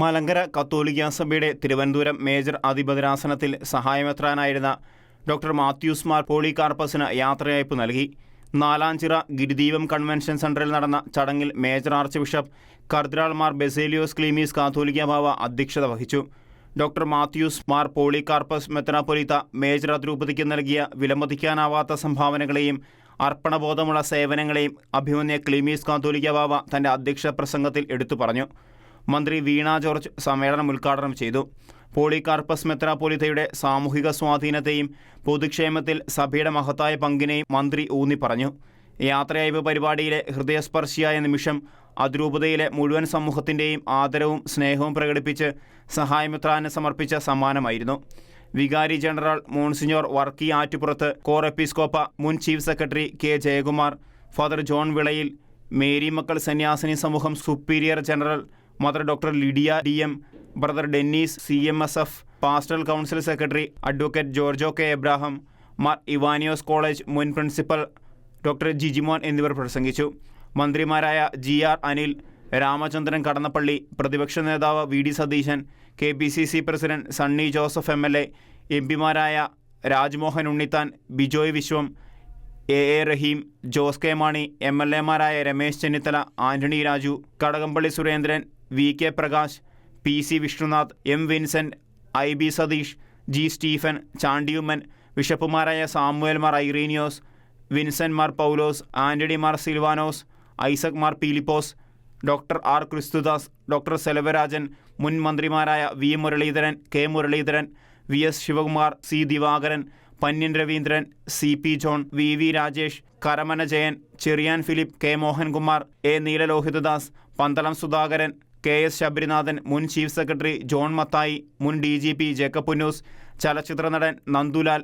മലങ്കര കത്തോലിക്ക സഭയുടെ തിരുവനന്തപുരം മേജർ അധിപതരാസനത്തിൽ സഹായമെത്രാനായിരുന്ന ഡോക്ടർ മാത്യൂസ് മാർ പോളികാർപ്പസിന് യാത്രയയപ്പ് നൽകി. നാലാഞ്ചിറ ഗിരിദീപം കൺവെൻഷൻ സെന്ററിൽ നടന്ന ചടങ്ങിൽ major archbishop cardinal Mar Baselios Cleemis Catholicos Bava അധ്യക്ഷത വഹിച്ചു. ഡോക്ടർ മാത്യൂസ് മാർ പോളികാർപ്പസ് മെത്രാപൊലിത്ത മേജർ അതിരൂപതയ്ക്ക് നൽകിയ വിലമതിക്കാനാവാത്ത സംഭാവനകളെയും അർപ്പണബോധമുള്ള സേവനങ്ങളെയും അഭിമന്യ ക്ലീമീസ് കാത്തോലിക്ക ബാവ തന്റെ അധ്യക്ഷ പ്രസംഗത്തിൽ എടുത്തു പറഞ്ഞു. മന്ത്രി വീണ ജോർജ് സമ്മേളനം ഉദ്ഘാടനം ചെയ്തു. പോളികാർപ്പസ് മെത്രാപോലിത്തയുടെ സാമൂഹിക സ്വാധീനത്തെയും പൊതുക്ഷേമത്തിൽ സഭയുടെ മഹത്തായ പങ്കിനെയും മന്ത്രി ഊന്നി പറഞ്ഞു. യാത്രയയവ് പരിപാടിയിലെ ഹൃദയസ്പർശിയായ നിമിഷം അതിരൂപതയിലെ മുഴുവൻ സമൂഹത്തിന്റെയും ആദരവും സ്നേഹവും പ്രകടിപ്പിച്ച് സഹായമിത്രാന് സമർപ്പിച്ച സമ്മാനമായിരുന്നു. Vicar general monsignor Varkey Attupurath core എപ്പിസ്കോപ്പ മുൻ chief secretary K Jayakumar father John Vilayil Mary മക്കൾ സന്യാസിനി സമൂഹം superior general mother doctor Lydia D M brother Dennis C M S F pastoral council secretary advocate George K Abraham Mar Ivanios college മുൻ principal doctor Jijimon എന്നിവർ പ്രസംഗിച്ചു. മന്ത്രിമാരായ G R Anil Ramachandran Kadannappally പ്രതിപക്ഷ നേതാവ് V D Satheesan K P C C president Sunny Joseph M L A M പിമാരായ Rajmohan Unnithan Bijoy Viswam A. A. Raheem Jose K. Mani M. L. എമാരായ Ramesh Chennithala Antony Raju Kadakampally Surendran V. K. Prakash P. C. Vishnunath M. Vincent I. B. Satheesh G. Stephen Chandy Oommen ബിഷപ്പുമാരായ Samuel Mar Ireneos Mar Paulose Antony Mar Silvanos Isaac Mar Philipose doctor R. Christudas doctor Selvarajan മുൻ മന്ത്രിമാരായ V. Muraleedharan K. Muraleedharan V. S. Sivakumar C. Divakaran Pannyan Raveendran C P John V V Rajesh Karamana Jayan Cherian Philip K Mohankumar A Neelalohithadas Pandalam Sudhakaran K S Sabarinathan മുൻ chief secretary John Mathai മുൻ D G P Jacob Punnoose ചലച്ചിത്ര നടൻ Nandulal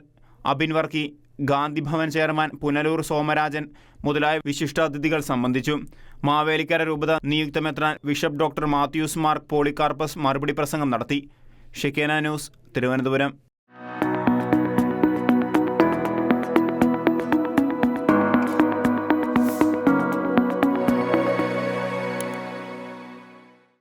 Abin Varkey Gandhi Bhavan chairman Punalur Somarajan മുതലായ വിശിഷ്ടാതിഥികൾ സംബന്ധിച്ചു. മാവേലിക്കര രൂപത നിയുക്ത മെത്രാൻ bishop doctor Mathews Mar Polycarpus മറുപടി പ്രസംഗം നടത്തി. ഷിക്കേന ന്യൂസ് തിരുവനന്തപുരം.